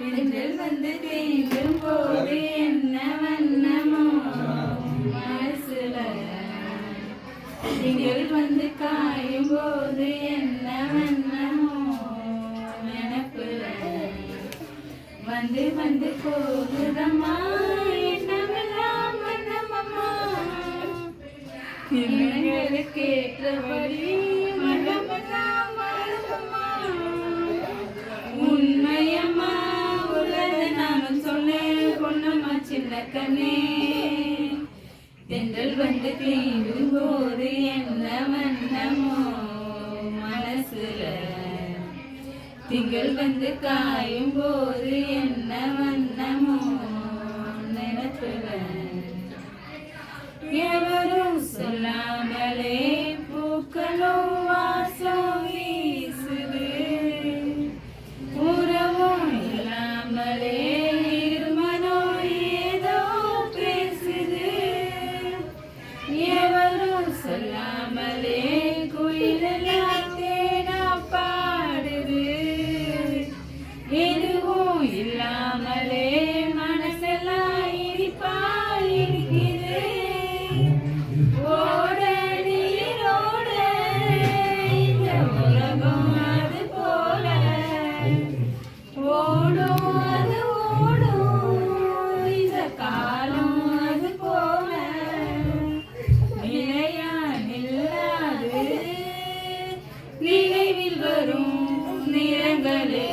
பெண்கள் வந்து தீண்டும் போது என்ன வண்ணமோ? மனசுல திங்கள் வந்து காயும் போது என்ன வண்ணமோ? நினப்புல வந்து வந்து போகுதம்மா? என்னமெல்லாம் வண்ணமம்மா? பொன்னம்மா கண்ணே தென்றல் வந்து தீண்டும் போது என்ன வண்ணமோ மனசுல. திங்கள் வந்து காயும் போது என்ன வண்ணமோ நினைப்புல எவரும் சொல்லாம வரும் நிறங்களே.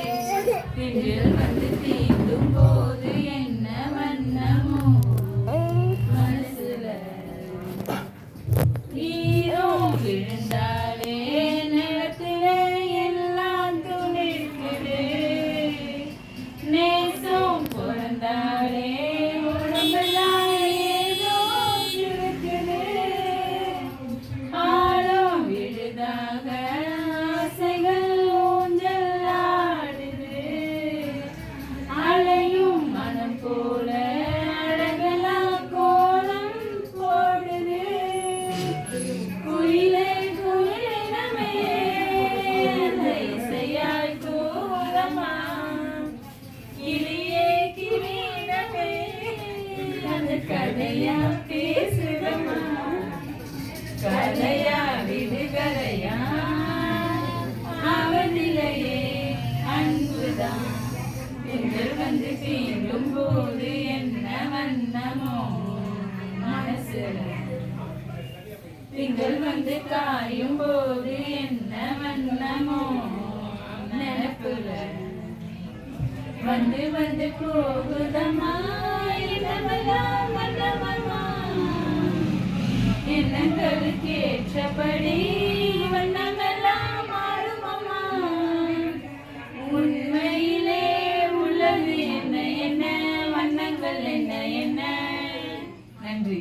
திங்கள் வந்து தீண்டும் போ கதையா பேசுதமா கதையா விடுகதையா அவனிலையே அன்புதான். திங்கள் வந்து தீண்டும் போது என்ன வண்ணமோ மனசுல திங்கள் வந்து காயும் போது என்ன வண்ணமோ நினப்புல வந்து வந்து போகுதமா எண்ணங்களுக்கு ஏற்றபடி வண்ணமெல்லாம் மாறுமம்மா உண்மையிலே உள்ளது என்ன என்ன? வண்ணங்கள் என்ன என்ன? நன்றி.